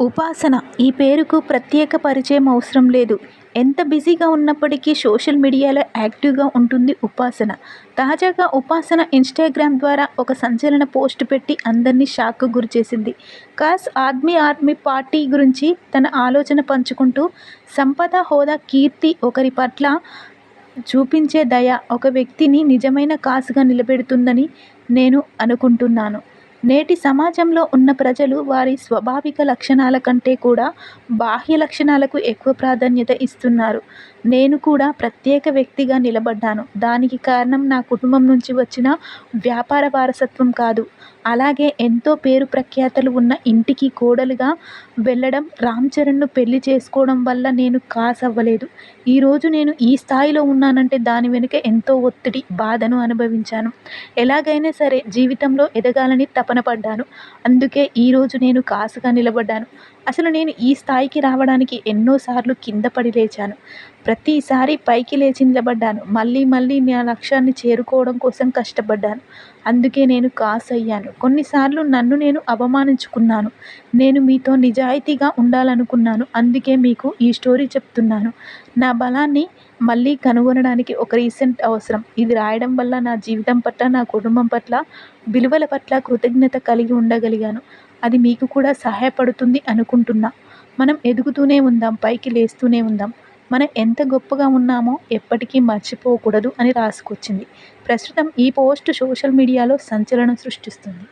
ఉపాసన ఈ పేరుకు ప్రత్యేక పరిచయం అవసరం లేదు. ఎంత బిజీగా ఉన్నప్పటికీ సోషల్ మీడియాలో యాక్టివ్గా ఉంటుంది ఉపాసన. తాజాగా ఉపాసన ఇన్స్టాగ్రామ్ ద్వారా ఒక సంచలన పోస్ట్ పెట్టి అందర్నీ షాక్కు గురిచేసింది. కాస్ ఆద్మీ ఆద్మీ పార్టీ గురించి తన ఆలోచన పంచుకుంటూ సంపద, హోదా, కీర్తి, ఒకరి పట్ల చూపించే దయ ఒక వ్యక్తిని నిజమైన కాస్గా నిలబెడుతుందని నేను అనుకుంటున్నాను. నేటి సమాజంలో ఉన్న ప్రజలు వారి స్వాభావిక లక్షణాల కంటే కూడా బాహ్య లక్షణాలకు ఎక్కువ ప్రాధాన్యత ఇస్తున్నారు. నేను కూడా ప్రత్యేక వ్యక్తిగా నిలబడ్డాను. దానికి కారణం నా కుటుంబం నుంచి వచ్చిన వ్యాపార వారసత్వం కాదు. అలాగే ఎంతో పేరు ప్రఖ్యాతలు ఉన్న ఇంటికి కోడలుగా వెళ్ళడం రామ్ చరణ్ను పెళ్ళి చేసుకోవడం వల్ల నేను కాసవ్వలేదు అవ్వలేదు. ఈరోజు నేను ఈ స్థాయిలో ఉన్నానంటే దాని వెనుక ఎంతో ఒత్తిడి, బాధను అనుభవించాను. ఎలాగైనా సరే జీవితంలో ఎదగాలని తపన పడ్డాను. అందుకే ఈరోజు నేను కాసుగా నిలబడ్డాను. అసలు నేను ఈ స్థాయికి రావడానికి ఎన్నోసార్లు కింద పడి లేచాను. ప్రతిసారి పైకి లేచి నిలబడ్డాను. మళ్ళీ మళ్ళీ నా లక్ష్యాన్ని చేరుకోవడం కోసం కష్టపడ్డాను. అందుకే నేను కాస్ అయ్యాను. కొన్నిసార్లు నన్ను నేను అవమానించుకున్నాను. నేను మీతో నిజాయితీగా ఉండాలనుకున్నాను. అందుకే మీకు ఈ స్టోరీ చెప్తున్నాను. నా బలాన్ని మళ్ళీ కనుగొనడానికి ఒక రీసెంట్ అవసరం. ఇది రాయడం వల్ల నా జీవితం పట్ల, నా కుటుంబం పట్ల, విలువల పట్ల కృతజ్ఞత కలిగి ఉండగలిగాను. అది మీకు కూడా సహాయపడుతుంది అనుకుంటున్నా. మనం ఎదుగుతూనే ఉందాం పైకి లేస్తూనే ఉందాం. మనం ఎంత గొప్పగా ఉన్నామో ఎప్పటికీ మర్చిపోకూడదు అని రాసుకొచ్చింది. ప్రస్తుతం ఈ పోస్ట్ సోషల్ మీడియాలో సంచలనం సృష్టిస్తుంది.